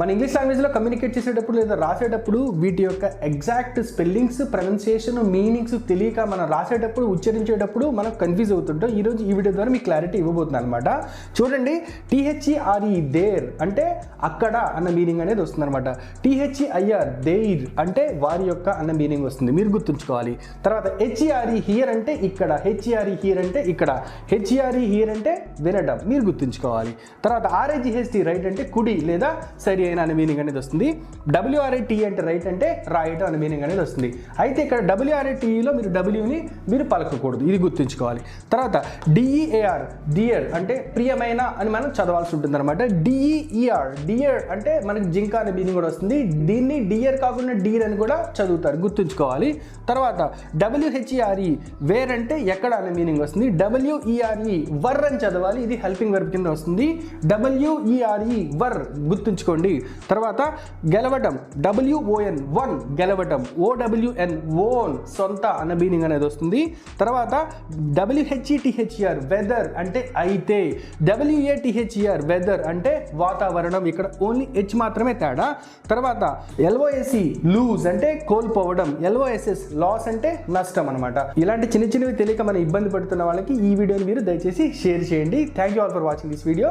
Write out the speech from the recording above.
మన ఇంగ్లీష్ లాంగ్వేజ్లో కమ్యూనికేట్ చేసేటప్పుడు లేదా రాసేటప్పుడు వీటి యొక్క ఎగ్జాక్ట్ స్పెల్లింగ్స్ ప్రొనౌన్సియేషన్ మీనింగ్స్ తెలియక మనం రాసేటప్పుడు ఉచ్చరించేటప్పుడు మనం కన్ఫ్యూజ్ అవుతుంటాం. ఈరోజు ఈ వీడియో ద్వారా మీకు క్లారిటీ ఇవ్వబోతుంది అనమాట చూడండి టీహెచ్ఈఆర్ఈ దేర్ అంటే అక్కడ అన్న మీనింగ్ అనేది వస్తుంది అనమాట టీహెచ్ఈఐఆర్ దేర్ అంటే వారి యొక్క అన్న మీనింగ్ వస్తుంది. మీరు గుర్తుంచుకోవాలి. తర్వాత హెచ్ఈఆర్ఈ హియర్ అంటే ఇక్కడ. హెచ్ఈఆర్ఈ హియర్ అంటే ఇక్కడ. హెచ్ఈఆర్ఈ హియర్ అంటే వినడం. మీరు గుర్తుంచుకోవాలి. తర్వాత ఆర్ఐజిహెచ్టి రైట్ అంటే కుడి లేదా సరి అయిన అనే మీనింగ్ అనేది వస్తుంది. డబ్ల్యూఆర్ఐటి అంటే రైట్ అంటే రాయటం అనే మీనింగ్ అనేది వస్తుంది. అయితే ఇక్కడ డబ్ల్యూఆర్ఐటీలో మీరు డబ్ల్యూని మీరు పలకకూడదు. ఇది గుర్తుంచుకోవాలి. తర్వాత డిఈఏఆర్ డియర్ అంటే ప్రియమైన అని మనం చదవాల్సి ఉంటుంది అనమాట డిఈఈఆర్ డియర్ అంటే మనకి జింక అనే మీనింగ్ కూడా వస్తుంది. దీన్ని డియర్ కాకుండా డీర్ అని కూడా చదువుతారు. గుర్తుంచుకోవాలి. తర్వాత డబ్ల్యూహెచ్ఈఆర్ఈ వేర్ అంటే ఎక్కడ అనే మీనింగ్ వస్తుంది. డబ్ల్యూఈఆర్ఈ వర్ అని చదవాలి. ఇది హెల్పింగ్ వర్బ్ కింద వస్తుంది. డబ్ల్యూఈఆర్ఈ వర్ గుర్తుంచుకోండి. తర్వాత గెలవటం డబ్ల్యూఓఎన్ వన్ గెలవటం ఓడబ్ల్యూఎన్ ఓన్ సొంత అన్న మీనింగ్ అనేది వస్తుంది. తర్వాత డబ్ల్యూహెచ్ఈటిహెచ్ఆర్ వెదర్ అంటే అయితే. డబ్ల్యూఏటిహెచ్ఈఆర్ వెదర్ అంటే వాతావరణం. ఇక్కడ ఓన్లీ హెచ్ మాత్రమే తేడా. తర్వాత ఎల్ఓఎస్సి లూజ్ అంటే కోల్పోవడం. ఎల్ఓఎస్ఎస్ లాస్ అంటే నష్టం అనమాట ఇలాంటి చిన్న చిన్నవి తెలియక మనం ఇబ్బంది పడుతున్న వాళ్ళకి ఈ వీడియోని మీరు దయచేసి షేర్ చేయండి. Thank you all for watching this video